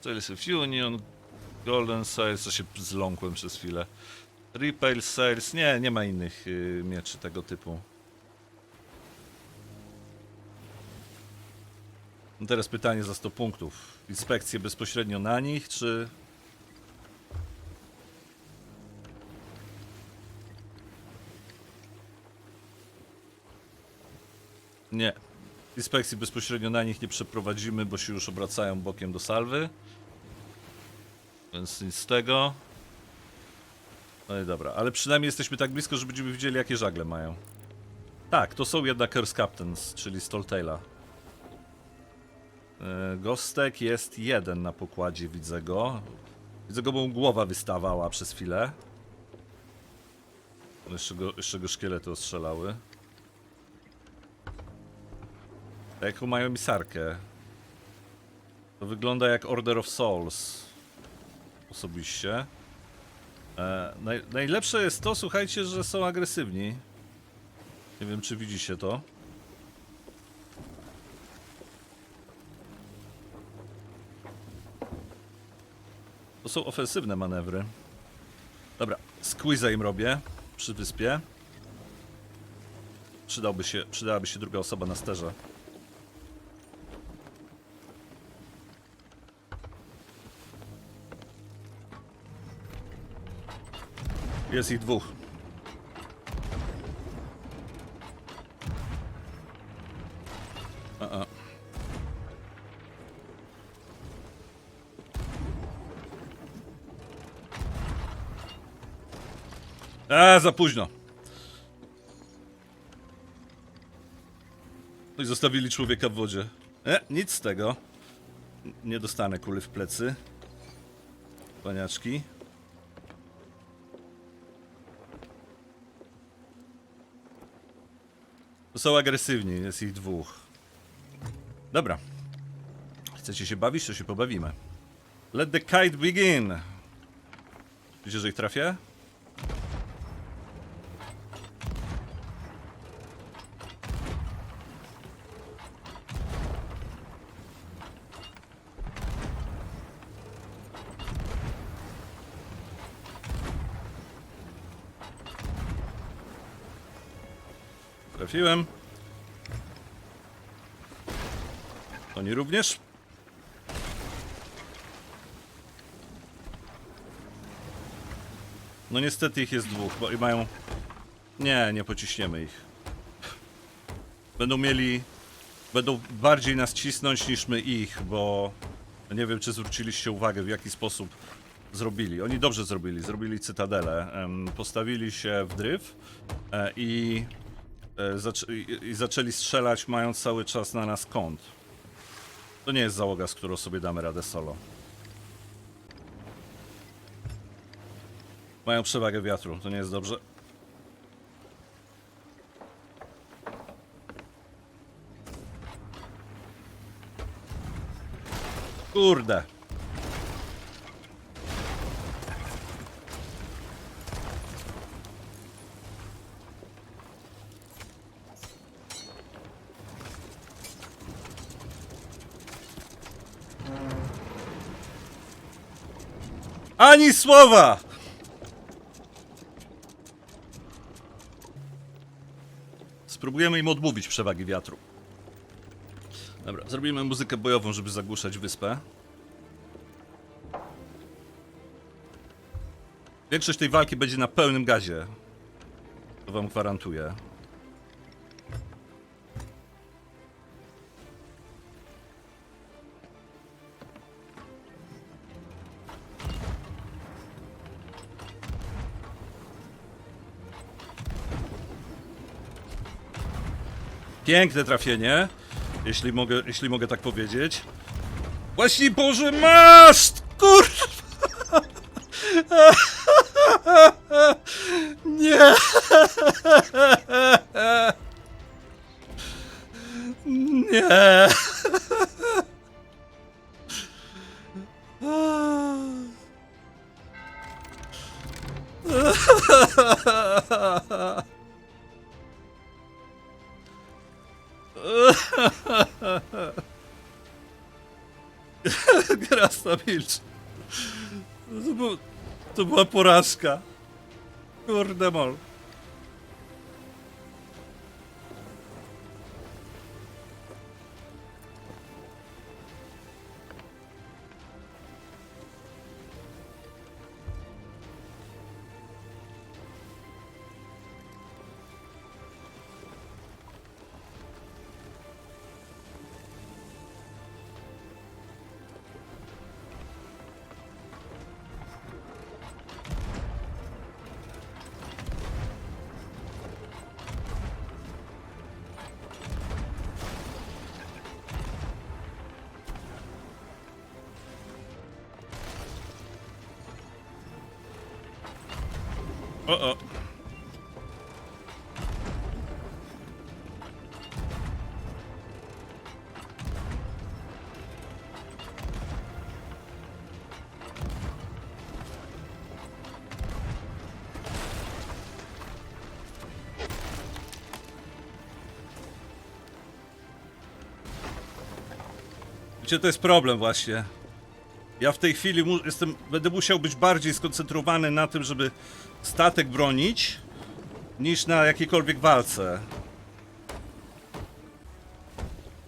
Sales of Union, Golden Sales, to się zląkłem przez chwilę. Repail Sales, nie, nie ma innych y, mieczy tego typu. No teraz pytanie za 100 punktów. Inspekcje bezpośrednio na nich, czy... Nie. Inspekcji bezpośrednio na nich nie przeprowadzimy, bo się już obracają bokiem do salwy. Więc nic z tego. No i dobra, ale przynajmniej jesteśmy tak blisko, że będziemy widzieli jakie żagle mają. Tak, to są jednak Curse Captains, czyli Stoltaila. E, Gostek jest jeden na pokładzie, widzę go. Widzę go, bo mu głowa wystawała przez chwilę. Jeszcze go, jeszcze go szkielety ostrzelały. Jaką mają misarkę? To wygląda jak Order of Souls. Osobiście. E, naj, najlepsze jest to, słuchajcie, że są agresywni. Nie wiem, czy widzicie to. To są ofensywne manewry. Dobra, squeeze'a im robię przy wyspie. Przydałby się, przydałaby się druga osoba na sterze. Jest ich dwóch. A -a. A, za późno. No i zostawili człowieka w wodzie. E, nic z tego. Nie dostanę kuli w plecy. Paniaczki. Są agresywni, jest ich dwóch. Dobra. Chcecie się bawić, to się pobawimy. Let the kite begin! Widzicie, że ich trafię? Trafiłem. Oni również? No niestety ich jest dwóch, bo i mają... Nie, nie pociśniemy ich. Będą mieli... Będą bardziej nas cisnąć niż my ich, bo... Nie wiem, czy zwróciliście uwagę, w jaki sposób zrobili. Oni dobrze zrobili. Zrobili cytadelę. Postawili się w dryf e, i i, i zaczęli strzelać, mając cały czas na nas kąt. To nie jest załoga, z którą sobie damy radę solo. Mają przewagę wiatru, to nie jest dobrze. Kurde. Ani słowa! Spróbujemy im odmówić przewagi wiatru. Dobra, zrobimy muzykę bojową, żeby zagłuszać wyspę. Większość tej walki będzie na pełnym gazie. To wam gwarantuję. Piękne trafienie, jeśli mogę, jeśli mogę tak powiedzieć. Właśnie Boże, masz! Milcz. To, był, to była porażka. Kurde mol. O, o. Wiecie, to jest problem właśnie. Ja w tej chwili jestem, będę musiał być bardziej skoncentrowany na tym, żeby statek bronić, niż na jakiejkolwiek walce.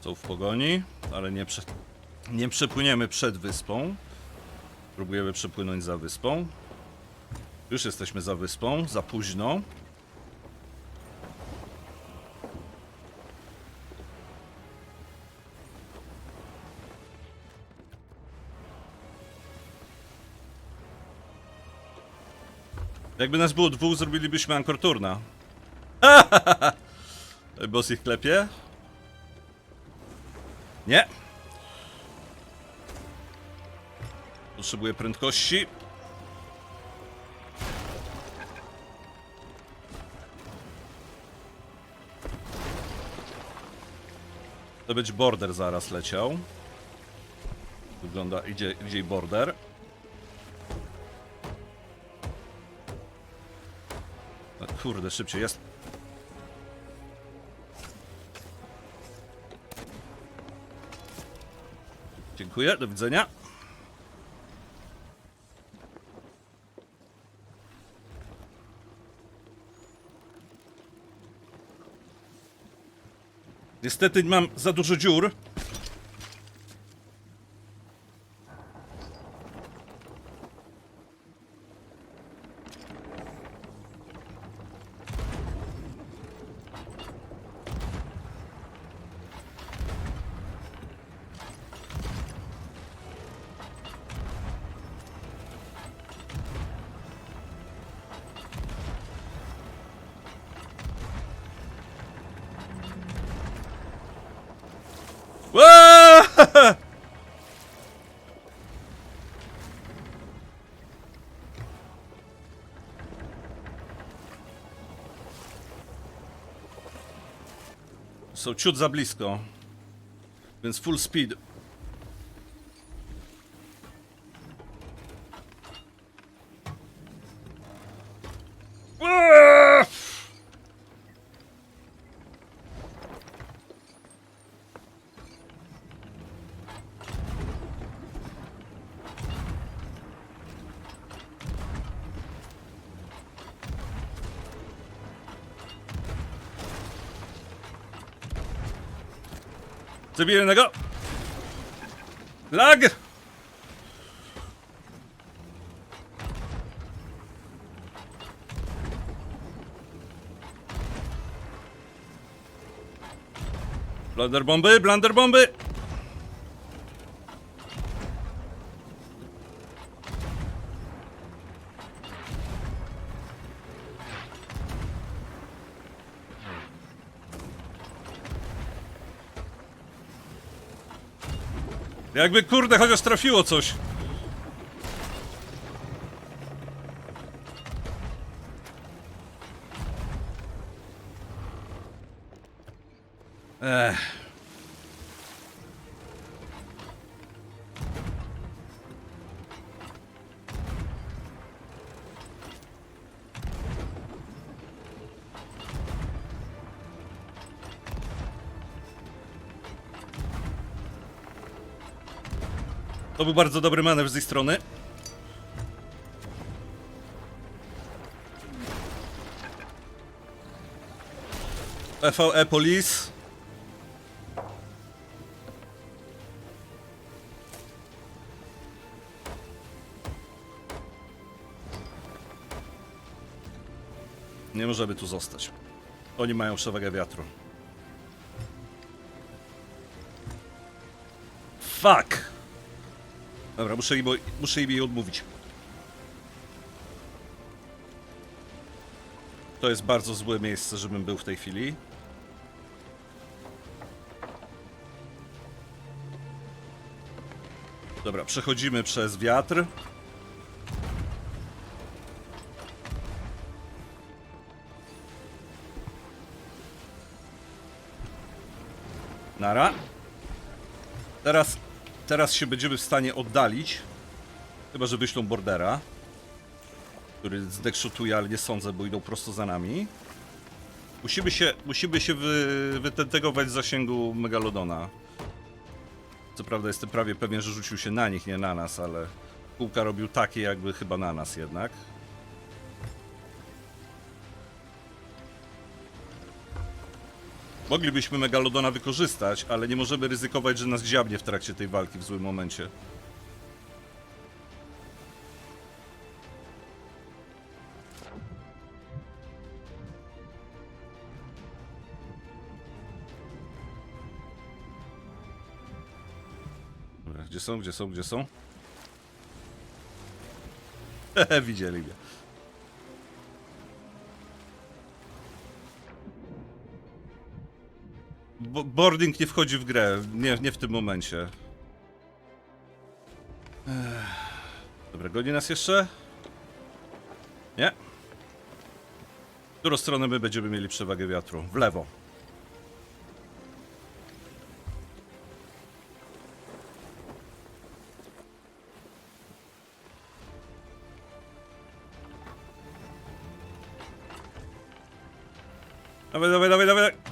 Są w pogoni, ale nie, prze, nie przepłyniemy przed wyspą. Próbujemy przepłynąć za wyspą. Już jesteśmy za wyspą, za późno. Jakby nas było dwóch, zrobilibyśmy Anchor Turna. Boss ich klepie? Nie. Potrzebuję prędkości. To być border zaraz leciał. Wygląda, idzie, idzie border. Kurde, szybciej jest. Dziękuję, do widzenia. Niestety mam za dużo dziur. Są ciut za blisko. Więc full speed. Ła! Zabiję jednego. Lag! Blunder bomby, blunder bomby! Jakby kurde chociaż trafiło coś. Ech. To był bardzo dobry manewr z jej strony. FVE Police. Nie możemy tu zostać. Oni mają przewagę wiatru. Fuck! Dobra, muszę im, muszę im jej odmówić. To jest bardzo złe miejsce, żebym był w tej chwili. Dobra, przechodzimy przez wiatr. Nara. Teraz, teraz się będziemy w stanie oddalić. Chyba, że wyślą bordera. Który zdekshotuje, ale nie sądzę, bo idą prosto za nami. Musimy się, musimy się wy, wytentegować z zasięgu Megalodona. Co prawda jestem prawie pewien, że rzucił się na nich, nie na nas, ale kółka robił takie jakby chyba na nas jednak. Moglibyśmy Megalodona wykorzystać, ale nie możemy ryzykować, że nas dziabnie w trakcie tej walki w złym momencie. Dobra, gdzie są, gdzie są, gdzie są? Widzieli mnie. Bo boarding nie wchodzi w grę, nie, nie w tym momencie. Ech. Dobra, goni nas jeszcze? Nie. W którą stronę my będziemy mieli przewagę wiatru? W lewo. Dawaj, dawaj, dawaj, dawaj.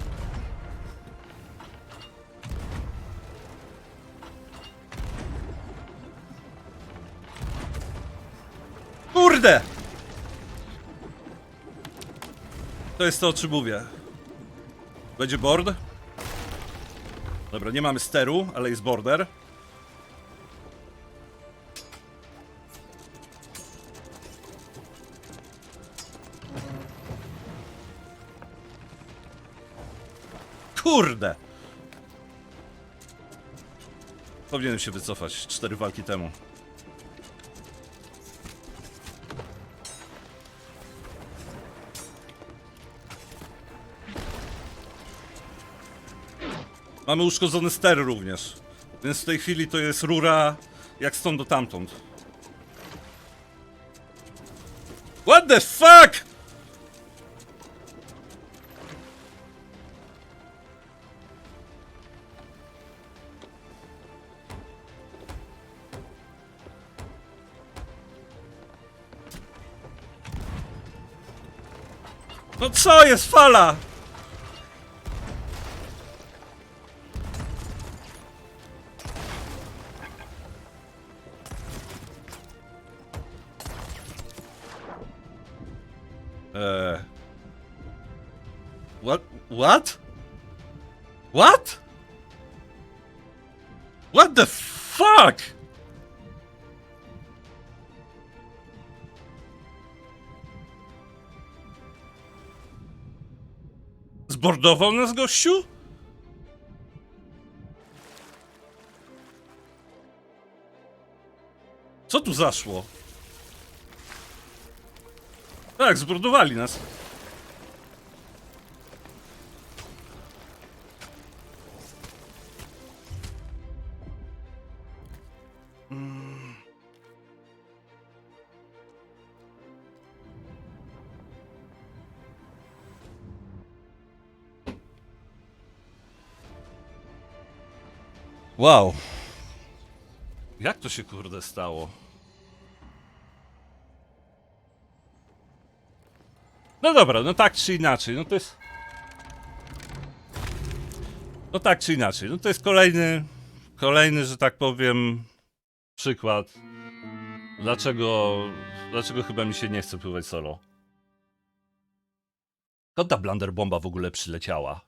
To jest to, o czym mówię. Będzie board? Dobra, nie mamy steru, ale jest border. Kurde! Powinienem się wycofać cztery walki temu. Mamy uszkodzony ster również. Więc w tej chwili to jest rura jak stąd do tamtąd. What the fuck? No co jest fala? Uh. What? What? What? What the fuck? Zbordował nas gościu? Co tu zaszło? Tak, zbrodowali nas. Mm. Wow. Jak to się kurde stało? No dobra, no tak czy inaczej, no to jest... No tak czy inaczej, no to jest kolejny, kolejny, że tak powiem, przykład. Dlaczego, dlaczego chyba mi się nie chce pływać solo? Skąd ta blunder bomba w ogóle przyleciała?